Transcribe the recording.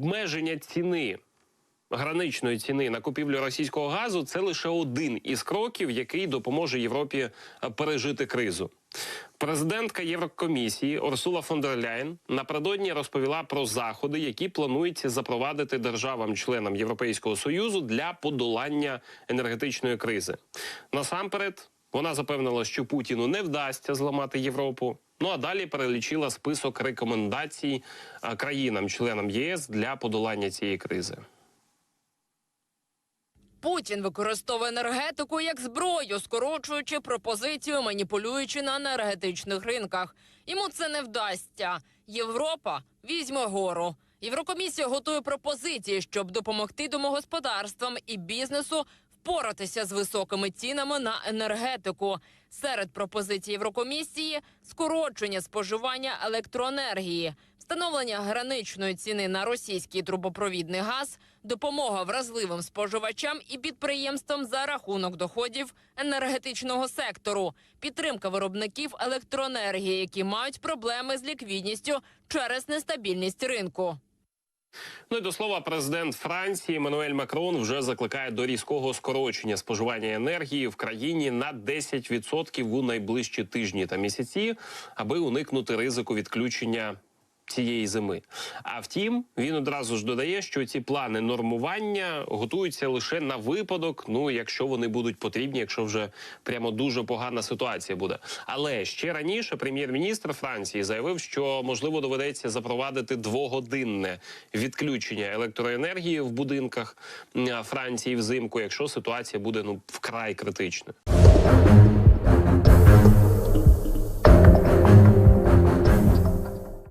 обмеження ціни. Граничної ціни на купівлю російського газу це лише один із кроків, який допоможе Європі е, пережити кризу. Президентка Єврокомісії Урсула фон дер Ляєн напередодні розповіла про заходи, які планують запровадити державам-членам Європейського союзу для подолання енергетичної кризи. Насамперед, вона запевнила, що Путіну не вдасться зламати Європу. Ну а далі перелічила список рекомендацій країнам-членам єС для подолання цієї кризи. Путін використовує енергетику як зброю, скорочуючи пропозицію, маніпулюючи на енергетичних ринках. Йому це не вдасться. Європа візьме гору. Єврокомісія готує пропозиції, щоб допомогти домогосподарствам і бізнесу впоратися з високими цінами на енергетику. Серед пропозицій Єврокомісії скорочення споживання електроенергії, встановлення граничної ціни на російський трубопровідний газ, допомога вразливим споживачам і підприємствам за рахунок доходів енергетичного сектору, підтримка виробників електроенергії, які мають проблеми з ліквідністю через нестабільність ринку. Ну і до слова, президент Франції Еммануель Макрон вже закликає до різкого скорочення споживання енергії в країні на 10% у найближчі тижні та місяці, аби уникнути ризику відключення. Цієї зими. А втім, він одразу ж додає, що ці плани нормування готуються лише на випадок, ну якщо вони будуть потрібні, якщо вже прямо дуже погана ситуація буде. Але ще раніше прем'єр-міністр Франції заявив, що можливо доведеться запровадити двогодинне відключення електроенергії в будинках Франції взимку, якщо ситуація буде ну вкрай критичною.